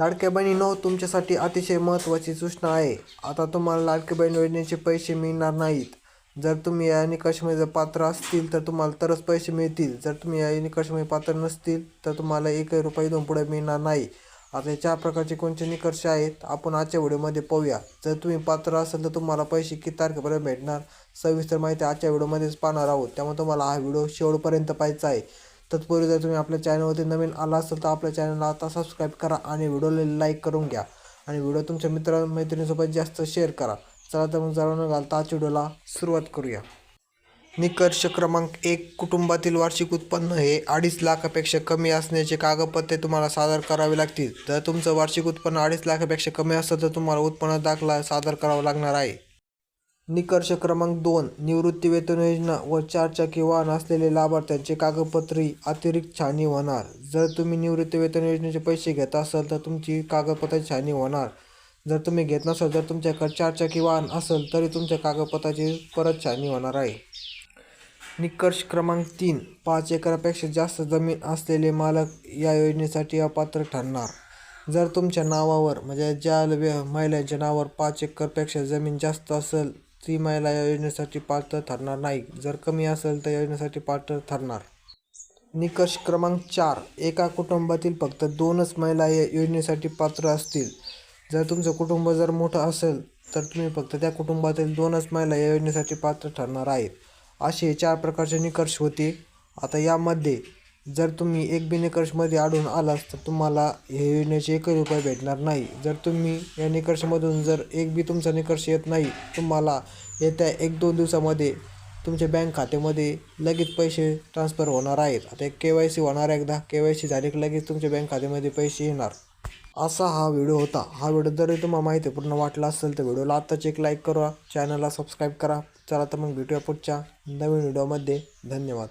लाडक्या बहिणीनो तुमच्यासाठी अतिशय महत्त्वाची सूचना आहे. आता तुम्हाला लाडक्या बहीण योजनेचे पैसे मिळणार नाहीत. जर तुम्ही या निकषामध्ये जर पात्र असतील तर तुम्हाला तरच पैसे मिळतील. जर तुम्ही या निकषामध्ये पात्र नसतील तर तुम्हाला एकही रुपये दोन पुढे मिळणार नाही. आता चार प्रकारचे कोणते निकष आहेत आपण आजच्या व्हिडिओमध्ये पाहूया. जर तुम्ही पात्र असाल तर तुम्हाला पैसे किती तारखेपर्यंत भेटणार? सविस्तर माहिती आजच्या व्हिडिओमध्येच पाहणार आहोत. त्यामुळे तुम्हाला हा व्हिडिओ शेवटपर्यंत पाहायचा आहे. तत्पूर्वी जर तुम्ही आपल्या चॅनलवरती नवीन आला असाल तर आपल्या चॅनलला आता सबस्क्राईब करा आणि व्हिडिओला लाईक करून घ्या. आणि व्हिडिओ तुमच्या मित्र मैत्रिणीसोबत जास्त शेअर करा. चला तर मग जाणून घालता आज व्हिडिओला सुरुवात करूया. निकर्ष क्रमांक एक कुटुंबातील वार्षिक उत्पन्न हे अडीच लाखापेक्षा कमी असण्याचे कागदपत्रे तुम्हाला सादर करावे लागतील. जर तुमचं वार्षिक उत्पन्न अडीच लाखापेक्षा कमी असतं तर तुम्हाला उत्पन्न दाखला सादर करावा लागणार आहे. निकष क्रमांक दोन निवृत्ती वेतन योजना व चारचाकी वाहन असलेले लाभार्थ्यांचे कागदपत्रे अतिरिक्त छाननी होणार. जर तुम्ही निवृत्ती वेतन योजनेचे पैसे घेत असाल तर तुमची कागदपत्राची छाननी होणार. जर तुम्ही घेत नसाल तर तुमच्याकडे चारचाकी वाहन असेल तरी तुमच्या कागदपत्राची परत छाननी होणार आहे. निकष क्रमांक तीन पाच एकरापेक्षा जास्त जमीन असलेले मालक या योजनेसाठी अपात्र ठरणार. जर तुमच्या नावावर म्हणजे ज्या महिलांच्या नावावर पाच एकरपेक्षा जमीन जास्त असेल ती महिला या योजनेसाठी पात्र ठरणार नाही. जर कमी असेल तर योजनेसाठी पात्र ठरणार. निकष क्रमांक चार. एका कुटुंबातील फक्त दोनच महिला या योजनेसाठी पात्र असतील. जर तुमचं कुटुंब जर मोठं असेल तर तुम्ही फक्त त्या कुटुंबातील दोनच महिला या योजनेसाठी पात्र ठरणार आहेत. असे चार प्रकारचे निकष होते. आता यामध्ये जर तुम्ही एक बी निकषमध्ये आढळून आलात तर तुम्हाला हे योजनेचे एकही रुपये भेटणार नाही. जर तुम्ही या निकषमधून जर एक बी तुमचा निकष येत नाही तुम्हाला येत्या एक दोन दिवसामध्ये तुमच्या बँक खात्यामध्ये लगेच पैसे ट्रान्सफर होणार आहेत. आता एक के वाय सी होणार एकदा के वाय सी झाले की लगेच तुमच्या बँक खात्यामध्ये पैसे येणार. असा हा व्हिडिओ होता. हा व्हिडिओ जरी तुम्हाला माहितीपूर्ण वाटला असेल तर व्हिडिओला आत्ताच एक लाईक करा चॅनलला सबस्क्राईब करा. चला तर मग भेटूया पुढच्या नवीन व्हिडिओमध्ये. धन्यवाद.